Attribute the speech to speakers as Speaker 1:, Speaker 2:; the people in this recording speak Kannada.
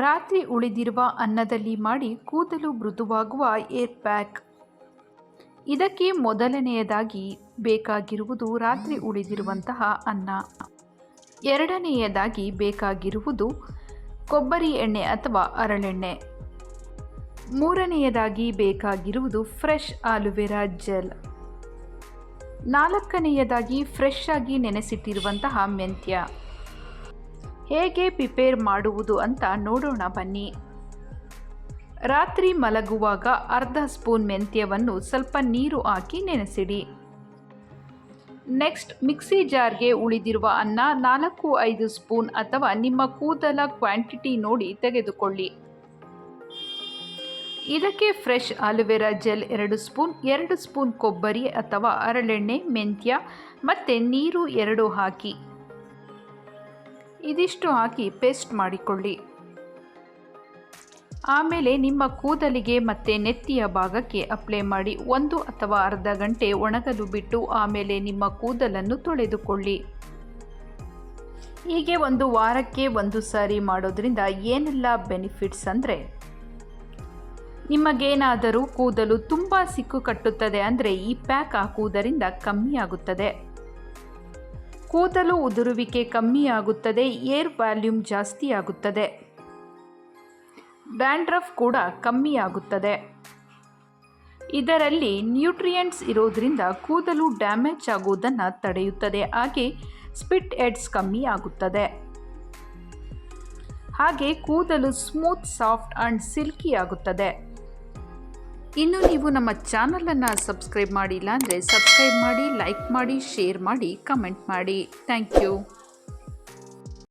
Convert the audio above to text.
Speaker 1: ರಾತ್ರಿ ಉಳಿದಿರುವ ಅನ್ನದಲ್ಲಿ ಮಾಡಿ ಕೂದಲು ಮೃದುವಾಗುವ ಏರ್ ಪ್ಯಾಕ್. ಇದಕ್ಕೆ ಮೊದಲನೆಯದಾಗಿ ಬೇಕಾಗಿರುವುದು ರಾತ್ರಿ ಉಳಿದಿರುವಂತಹ ಅನ್ನ. ಎರಡನೆಯದಾಗಿ ಬೇಕಾಗಿರುವುದು ಕೊಬ್ಬರಿ ಎಣ್ಣೆ ಅಥವಾ ಅರಳೆಣ್ಣೆ. ಮೂರನೆಯದಾಗಿ ಬೇಕಾಗಿರುವುದು ಫ್ರೆಶ್ ಆಲುವೆರಾ ಜೆಲ್. ನಾಲ್ಕನೆಯದಾಗಿ ಫ್ರೆಶ್ ಆಗಿ ನೆನೆಸಿಟ್ಟಿರುವಂತಹ ಮೆಂತ್ಯ. ಹೇಗೆ ಪ್ರಿಪೇರ್ ಮಾಡುವುದು ಅಂತ ನೋಡೋಣ ಬನ್ನಿ. ರಾತ್ರಿ ಮಲಗುವಾಗ ಅರ್ಧ ಸ್ಪೂನ್ ಮೆಂತ್ಯವನ್ನು ಸ್ವಲ್ಪ ನೀರು ಹಾಕಿ ನೆನೆಸಿಡಿ. ನೆಕ್ಸ್ಟ್ ಮಿಕ್ಸಿ ಜಾರ್ಗೆ ಉಳಿದಿರುವ ಅನ್ನ ನಾಲ್ಕು ಐದು ಸ್ಪೂನ್ ಅಥವಾ ನಿಮ್ಮ ಕೂದಲ ಕ್ವಾಂಟಿಟಿ ನೋಡಿ ತೆಗೆದುಕೊಳ್ಳಿ. ಇದಕ್ಕೆ ಫ್ರೆಶ್ ಆಲುವೆರಾ ಜೆಲ್ ಎರಡು ಸ್ಪೂನ್ ಎರಡು ಸ್ಪೂನ್ ಕೊಬ್ಬರಿ ಅಥವಾ ಹರಳೆಣ್ಣೆ ಮೆಂತ್ಯ ಮತ್ತು ನೀರು ಎರಡು ಹಾಕಿ. ಇದಿಷ್ಟು ಹಾಕಿ ಪೇಸ್ಟ್ ಮಾಡಿಕೊಳ್ಳಿ. ಆಮೇಲೆ ನಿಮ್ಮ ಕೂದಲಿಗೆ ಮತ್ತು ನೆತ್ತಿಯ ಭಾಗಕ್ಕೆ ಅಪ್ಲೈ ಮಾಡಿ ಒಂದು ಅಥವಾ ಅರ್ಧ ಗಂಟೆ ಒಣಗಲು ಬಿಟ್ಟು ಆಮೇಲೆ ನಿಮ್ಮ ಕೂದಲನ್ನು ತೊಳೆದುಕೊಳ್ಳಿ. ಹೀಗೆ ಒಂದು ವಾರಕ್ಕೆ ಒಂದು ಸಾರಿ ಮಾಡೋದ್ರಿಂದ ಏನೆಲ್ಲ ಬೆನಿಫಿಟ್ಸ್ ಅಂದರೆ, ನಿಮಗೇನಾದರೂ ಕೂದಲು ತುಂಬ ಸಿಕ್ಕು ಕಟ್ಟುತ್ತದೆ ಅಂದರೆ ಈ ಪ್ಯಾಕ್ ಹಾಕುವುದರಿಂದ ಕಮ್ಮಿಯಾಗುತ್ತದೆ ಕೂದಲು ಉದುರುವಿಕೆ ಕಮ್ಮಿಯಾಗುತ್ತದೆ, ಏರ್ ವ್ಯಾಲ್ಯೂಮ್ ಜಾಸ್ತಿಯಾಗುತ್ತದೆ. ಡ್ಯಾಂಡ್ರಫ್ ಕೂಡ ಕಮ್ಮಿಯಾಗುತ್ತದೆ. ಇದರಲ್ಲಿ ನ್ಯೂಟ್ರಿಯೆಂಟ್ಸ್ ಇರೋದ್ರಿಂದ ಕೂದಲು ಡ್ಯಾಮೇಜ್ ಆಗುವುದನ್ನು ತಡೆಯುತ್ತದೆ, ಹಾಗೆ ಸ್ಪಿಟ್ ಎಡ್ಸ್ ಕಮ್ಮಿ ಆಗುತ್ತದೆ ಹಾಗೆ ಕೂದಲು ಸ್ಮೂತ್, ಸಾಫ್ಟ್ ಆ್ಯಂಡ್ ಸಿಲ್ಕಿ ಆಗುತ್ತದೆ ಇನ್ನು ನೀವು ನಮ್ಮ ಚಾನಲನ್ನು ಸಬ್ಸ್ಕ್ರೈಬ್ ಮಾಡಿಲ್ಲ ಅಂದರೆ ಸಬ್ಸ್ಕ್ರೈಬ್ ಮಾಡಿ, ಲೈಕ್ ಮಾಡಿ, ಶೇರ್ ಮಾಡಿ, ಕಮೆಂಟ್ ಮಾಡಿ. Thank you.